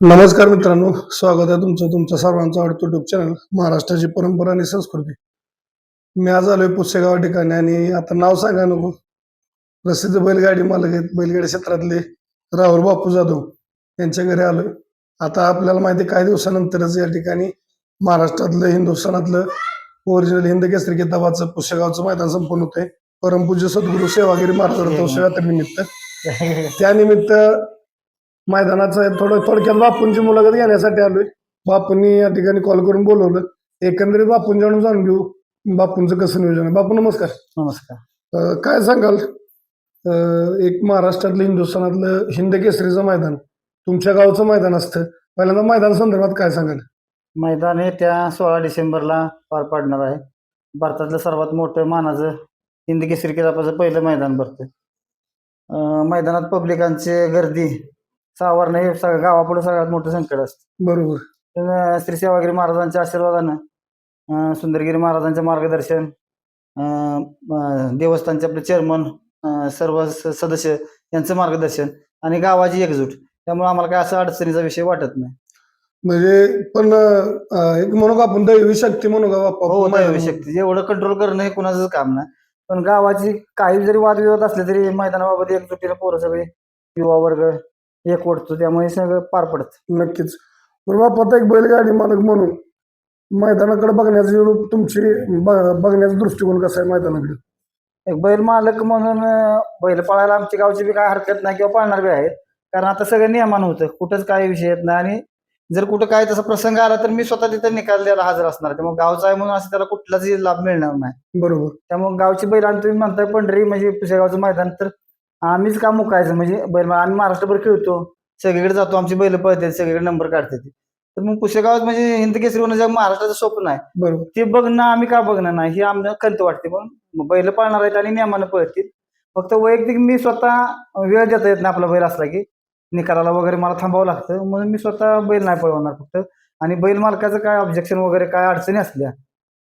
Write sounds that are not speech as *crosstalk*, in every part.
नमस्कार मित्रांनो स्वागत आहे तुमचं तुमचं सर्वांचं आवडतं युट्यूब चॅनल महाराष्ट्राची परंपरा आणि संस्कृती. मी आज आलोय पुसेगाव ठिकाणी आणि आता नाव सांगा नको. प्रसिद्ध बैलगाडी मालक आहेत बैलगाडी क्षेत्रातले राहुल बापू जाधव यांच्या घरी आलोय. आता आपल्याला माहिती काही दिवसानंतरच या ठिकाणी महाराष्ट्रातलं हिंदुस्थानातलं ओरिजिनल हिंद केसरी किताबाचं पुसेगावचं मैदान संपन्न होतंय. परमपूज्य सद्गुरू सेवागिरी महाराज रथोत्सवानिमित्त *laughs* त्यानिमित्त मैदानाचं थोडं थोडक्यात बापूंची मुलाखत घेण्यासाठी आलोय. बापूंनी या ठिकाणी कॉल करून बोलवलं. एकंदरीत बापूंच्याकडून जाणून घेऊ. बापूंचं कसं नियोजन आहे? बापू नमस्कार. नमस्कार. अं, काय सांगाल? अं, एक महाराष्ट्रातलं हिंदुस्थानातलं हिंद केसरीचं मैदान तुमच्या गावचं मैदान असतं. पहिल्यांदा मैदान संदर्भात काय सांगाल? मैदान हे त्या सोळा डिसेंबरला पार पाडणार आहे. भारतातलं सर्वात मोठं मानाचं हिंद केसरी किताबाचं पहिलं मैदान भरतं अं, मैदानात पब्लिकांची गर्दी सावरणं हे सगळं गावापुढे सगळ्यात मोठं संकट असतं. बरोबर. श्री सेवागिरी महाराजांच्या आशीर्वादानं अं, सुंदरगिरी महाराजांचं मार्गदर्शन अं, अं, देवस्थानचे आपले चेअरमन सर्व स- सदस्य यांचं मार्गदर्शन आणि गावाची एकजूट त्यामुळे आम्हाला काय असं अडचणीचा विषय वाटत नाही. म्हणजे पण अं, एक म्हणू का आपण दैवी शक्ती म्हणू का बाप्पा? हो दैवी शक्ती. एवढं कंट्रोल करणं हे कुणाचंच काम नाही. पण गावाची काही जरी वादविवाद असले तरी मैदानाबाबत एकजुटीनं पोरं सगळे युवा वर्ग एक वाटतो त्यामुळे सगळं पार पडतं. नक्कीच. बाप्पा आता एक बैलगाडी मालक म्हणून मैदानाकडे बघण्याची रूप तुमची ब- बघण्याचा दृष्टिकोन कसा आहे मैदानाकडे? एक बैल मालक म्हणून अं, बैल पळायला आमची गावची बी काय हरकत नाही किंवा पाळणार बी आहेत. कारण आता सगळं नियमान होतं कुठंच काही विषय येत नाही. आणि जर कुठं काय तसा प्रसंग आला तर मी स्वतः तिथं निकाल द्यायला हजर असणार त्यामुळे गावचा आहे म्हणून असं त्याला कुठलाच लाभ मिळणार नाही. बरोबर. त्यामुळे गावची बैल आणि तुम्ही म्हणताय पंढरी म्हणजे पुसेगावचं मैदान तर आम्हीच का मुकायचं म्हणजे बैल आम्ही महाराष्ट्रभर खेळतो. सगळीकडे जातो आमची बैल पळतात सगळीकडे नंबर काढतात तर मग पुसेगावात म्हणजे हिंद केसरी होणं जग महाराष्ट्राचं स्वप्न आहे. बरोबर. ते बघणं आम्ही का बघणं नाही ही आम्हाला खंत वाटते. पण बैल पाळणार आहेत आणि नियमानं पळतील. फक्त वैयक्तिक मी स्वतः वेळ देता येत नाही आपला बैल असला की. निकालाला वगैरे मला थांबावं लागतं म्हणून मी स्वतः बैल नाही पळवणार फक्त. आणि बैल मालकाचं काय ऑब्जेक्शन वगैरे काय अडचणी असल्या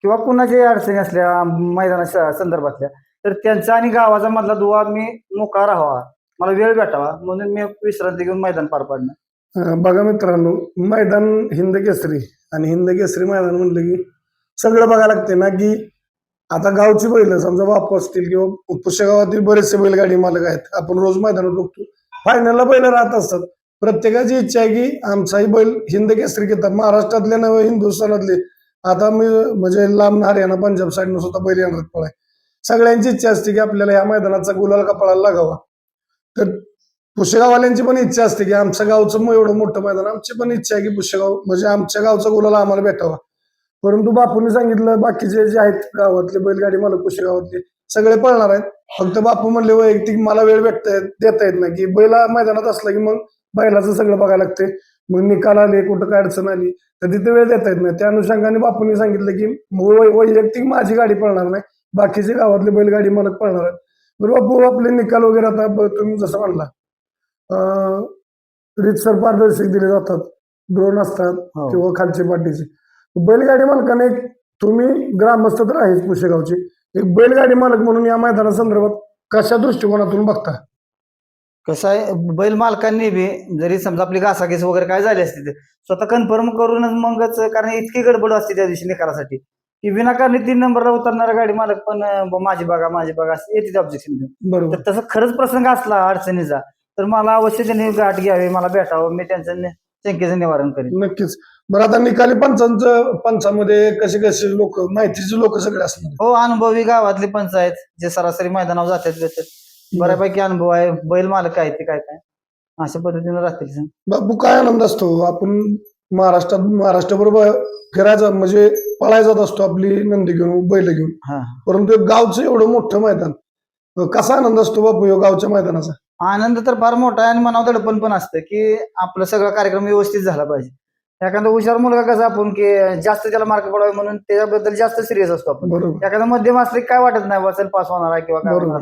किंवा कुणाच्याही अडचणी असल्या मैदानाच्या संदर्भातल्या तर त्यांचा आणि गावाचा मधला दुवा मी मोकळा राहावा. मला वेळ भेटावा. म्हणून मी विश्रांती घेऊन मैदान पार पाडणं अं, बघा मित्रांनो मैदान हिंद केसरी आणि हिंद केसरी मैदान म्हणलं की सगळं बघायला लागते ना की आता गावची बैल समजा बापू असतील किंवा पुष्यगावातील बरेचसे बैलगाडी मालक आहेत आपण रोज मैदानात बघतो. फायनलला बैल राहत असतात. प्रत्येकाची इच्छा आहे की आमचाही बैल हिंद केसरी घेतात महाराष्ट्रातले नव्हे हिंदुस्थानातले. आता मी म्हणजे लांब हरियाणा पंजाब साईडनं सुद्धा बैल येणार पळाय. सगळ्यांची इच्छा असते की आपल्याला या मैदानाचा गुलाल कपाळाला लागावा. तर पुशेगाववाल्यांची पण इच्छा असते की आमच्या गावचं मग एवढं मोठं मैदान आमची पण इच्छा आहे की पुशेगाव म्हणजे आमच्या गावचा गुलाला आम्हाला भेटावा. परंतु बापूंनी सांगितलं बाकीचे जे आहेत गावातले बैलगाडी मला पुशेगावातले सगळे पळणार आहेत. फक्त बापू म्हणले वैयक्तिक मला वेळ भेटता येत देता येत नाही की बैला मैदानात असला की मग बैलाचं सगळं बघायला लागते मग निकाल आले कुठं काय अडचण आली तर तिथे वेळ देता येत नाही. त्या अनुषंगाने बापूंनी सांगितलं की वैयक्तिक माझी गाडी पळणार नाही. बाकीचे गावातले बैलगाडी मालक पळणार आहेत. बरं बापू आपले निकाल वगैरे आता तुम्ही जसं म्हणला रीतसर पारदर्शक दिले जातात. ड्रोन असतात हो. किंवा खालचे पाठीचे बैलगाडी मालकाने तुम्ही ग्रामस्थ तर आहेच पुशेगावचे. एक बैलगाडी मालक म्हणून या मैदानासंदर्भात कशा दृष्टिकोनातून बघता कसं आहे बैल मालकांनी बी जरी समजा आपली घासाघीस वगैरे काय झाली असते ते स्वतः कन्फर्म करूनच मगच कारण इतकी गडबड असते त्या दिवशी निकालासाठी. की विनाकारणी तीन नंबरला उतरणारा गाडी मालक पण ब- माझी बघा माझी बघा असं येते ऑब्जेक्शन घेऊन. बरोबर. तर तसं खरंच प्रसंग असला अडचणीचा तर मला अवश्य त्यांनी गाठ घ्यावी मला भेटावं मी त्यांचं नि- शंकेचं निवारण करेन. नक्कीच. बरं आता निकाली पंचांचं पंचामध्ये कसे कसे लोक माहितीचे लोक सगळे असणार हो अनुभवी गावातले पंच आहेत जे सरासरी मैदानावर जातात भेटतात बऱ्यापैकी अनुभव आहे बैल मालक आहेत ते काय काय. अशा पद्धतीने राहतील बापू काय आनंद असतो? आपण महाराष्ट्रात महाराष्ट्राबरोबर फिरायचा म्हणजे पळायचा असतो आपली नंदी घेऊन बैल घेऊन. हा. परंतु एक गावचं एवढं मोठं मैदान कसा आनंद असतो बापू या गावच्या मैदानाचा? आनंद तर फार मोठा आहे आणि मनावर दडपण पण असतं की आपला सगळा कार्यक्रम व्यवस्थित झाला पाहिजे. एखादा हुशार मुलगा कसा आपण की जास्त त्याला मार्क पडावे म्हणून त्याच्याबद्दल जास्त सिरियस असतो आपण. एखादा मध्यम असले काय वाटत नाही वाचल पास होणार आहे किंवा काय. होणार.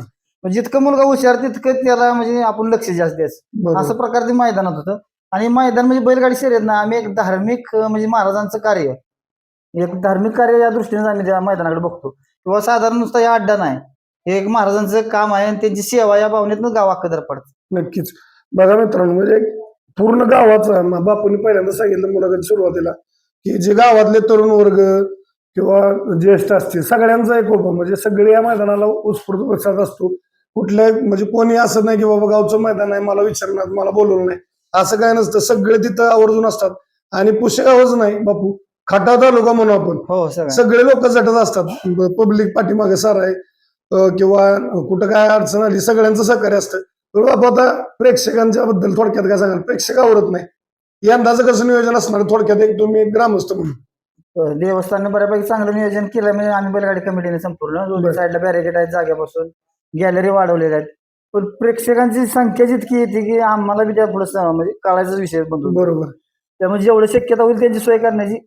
जितकं मुलगा हुशार तितकं त्याला म्हणजे आपण लक्ष जास्त द्यायचं. असं प्रकार ते मैदानात होतं. आणि मैदान म्हणजे बैलगाडी शर्यत ना आम्ही एक धार्मिक म्हणजे महाराजांचं कार्य. एक धार्मिक कार्य या दृष्टीने आम्ही त्या मैदानाकडे बघतो. किंवा साधारण नुसता या अड्डा नाही. हे एक महाराजांचं काम आहे आणि त्यांची सेवा या भावनेतनं गाव अख्खं पडतं. नक्कीच. बघा मित्रांनो म्हणजे पूर्ण गावाचं बापूंनी पहिल्यांदा सांगितलं मुलाखत सुरुवातीला की जे गावातले तरुण वर्ग किंवा ज्येष्ठ असतील सगळ्यांचा एक होता म्हणजे सगळे या मैदानाला उत्स्फूर्त प्रतिसाद असतो. कुठल्या म्हणजे कोणी असं नाही की बाबा गावचं मैदान आहे मला विचारणार मला बोलवलं नाही. असं काय नसतं. सगळे तिथं आवर्जून असतात. आणि पुशेगावच नाही बापू. खटाव तालुका म्हणू आपण. हो सगळं. लोक झटत असतात. पब्लिक पाठीमागे सार आहे. किंवा कुठं काय अडचण आली सगळ्यांचं सहकार्य असतं. बाबा आता प्रेक्षकांच्या बद्दल थोडक्यात काय सांगाल? प्रेक्षक आवडत नाही. यंदाचं कसं नियोजन असणार? थोडक्यात एक तुम्ही ग्रामस्थ म्हणून. देवस्थाननं बऱ्यापैकी चांगलं नियोजन केलं. म्हणजे आम्ही बैलगाडी कमिटीने संपूर्ण. दोन्ही. साईडला बॅरिकेड आहेत जागेपासून. गॅलरी वाढवलेल्या आहेत. पण प्रेक्षकांची संख्या जितकी येते की आम्हाला बी त्या पुढे म्हणजे काळाचाच विषय बनतो. बरोबर. त्यामुळे जेवढं शक्यता होईल त्यांची सोय करण्याची.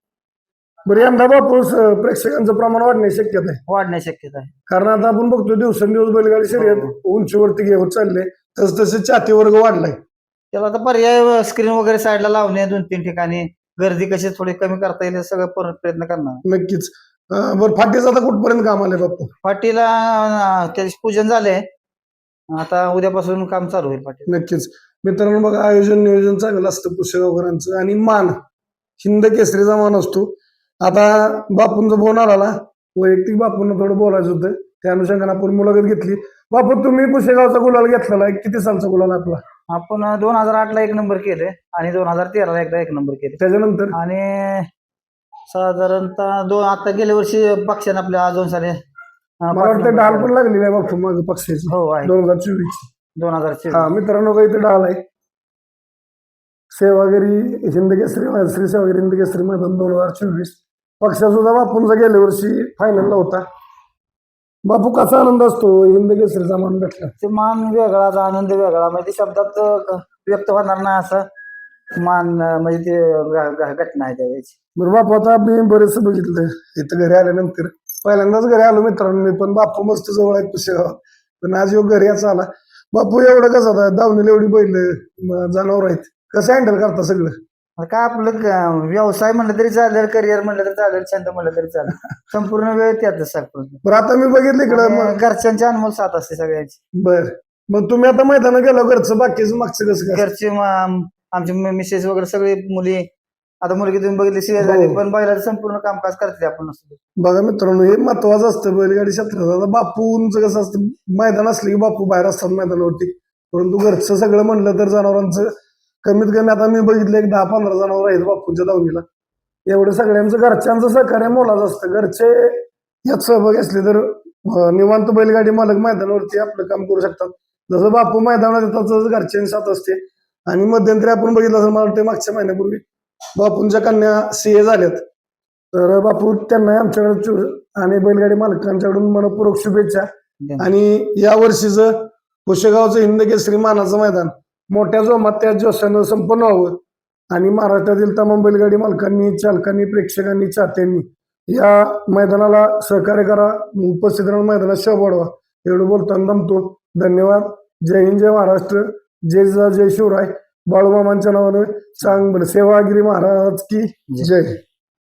बरं यंदा बापू प्रेक्षकांचं प्रमाण वाढण्याची शक्यता आहे. वाढण्याची शक्यता आहे. कारण आता आपण बघतो दिवसेंदिवस बैलगाडी शर्यत उंचीवरती घेऊन चालले तस तसे चाती वर्ग वाढलाय. त्याला आता पर्याय स्क्रीन वगैरे साईडला लावणे दोन तीन ठिकाणी. गर्दी कशी थोडी कमी करता येईल सगळं परत प्रयत्न करणार. नक्कीच. बरं फाटीचं आता कुठपर्यंत काम आले बापू पाटीला अं, त्याचे पूजन झाले आता उद्यापासून काम चालू होईल पाटील. नक्कीच. मित्रांनो बघा आयोजन नियोजन चांगलं असतं पुष्यगावकरांचं आणि मान हिंद केसरीचा मान असतो. आता बापूंचा फोन आला वैयक्तिक बापूंना थोडं बोलायचं होतं. त्या अनुषंगाने आपण मुलाखत घेतली. बापू तुम्ही पुशेगावचा गुलाल घेतलेला आहे. किती सालचा गुलाल आपला? आपण दोन हजार आठ ला एक नंबर केले आणि दोन हजार तेराला एकदा एक नंबर केले. त्याच्यानंतर? आणि साधारणतः दोन आता गेल्या वर्षी पक्षाने आपल्या दोन साले मला वाटतं डाल. पण लागलेली आहे बापू मग पक्षाची. हो आहे. दोन हजार चोवीस दोन हजार हा मित्रांनो काही इथे डाल आहे. सेवागिरी हिंदकेसरी श्री सेवागिरी हिंदकेसरी मैदान दोन हजार चोवीस. पक्षा सुद्धा बापूंचा गेल्या वर्षी फायनलला होता. बापू कसा आनंद असतो हिंदकेसरीचा मान भेटला. ते मान वेगळाच आनंद वेगळा. म्हणजे शब्दात व्यक्त होणार नाही असं मान म्हणजे ते घटना आहे त्यावेळेची. बरं बापू आता मी बरेच बघितलं. इथं घरी आल्यानंतर पहिल्यांदाच घरी आलो मित्रांनो मी पण बापू मस्त जवळ आहेत पुशेगाव पण आज योग घरी याचा आला. बापू एवढं कसं आता दावणीला एवढी बैल जनावर आहेत. कसं हँडल करता सगळं? काय आपलं क- व्यवसाय म्हणलं तरी चालेल करिअर म्हणलं तरी चालेल छंद म्हणलं तरी चालेल. *laughs* संपूर्ण वेळ त्यातच सगळं बरं आता मी बघितलं इकडं मग घरच्यांची अनमोल साथ असते सगळ्यांची. बर. मग तुम्ही आता मैदानात गेलो घरचं बाकीचं मागचं कसं काय? घरचे म- आमचे मिसेस वगैरे सगळे मुली आता मुलगी तुम्ही बघितली शिवाय हो. झाली पण बैलाचं संपूर्ण कामकाज करते आपण असं. बघा मित्रांनो हे महत्वाचं असतं बैलगाडी क्षेत्रात. आता बापूंचं कसं असतं मैदान असलं की बापू बाहेर असतात मैदानावरती. परंतु घरचं सगळं म्हणलं तर जनावरांचं कमीत कमी आता मी बघितलं एक दहा पंधरा जनावर आहेत बापूंच्या दावणीला एवढं सगळ्यांचं घरच्यांचं सहकार्य मोलाचं असतं. घरचे यात सहभागी असले तर अं, निवांत बैलगाडी मालक मैदानावरती आपलं काम करू शकतात. जसं बापू मैदानात येतात तसं घरच्यांची साथ असते. आणि मध्यंतरी आपण बघितलं असेल मला वाटतं मागच्या महिन्यापूर्वी बापूंच्या कन्या सीए झाल्यात. तर बापू त्यांना आमच्याकडे आणि बैलगाडी मालकांच्याकडून मनपूर्वक शुभेच्छा. आणि या वर्षीचं कुशेगावचं हिंद केसरी मानाचं मैदान मोठ्या जोमात त्या जोशानं संपन्न व्हावं. आणि महाराष्ट्रातील तमाम बैलगाडी मालकांनी चालकांनी प्रेक्षकांनी चाहत्यांनी या मैदानाला सहकार्य करा. उपस्थित राहून मैदानात शोभ वाढवा एवढं बोलताना दमतो. धन्यवाद. जय हिंद जय महाराष्ट्र. जय जिजा जय शिवराय. बाळूमामांच्या नावानं सांग सेवागिरी महाराज की जय.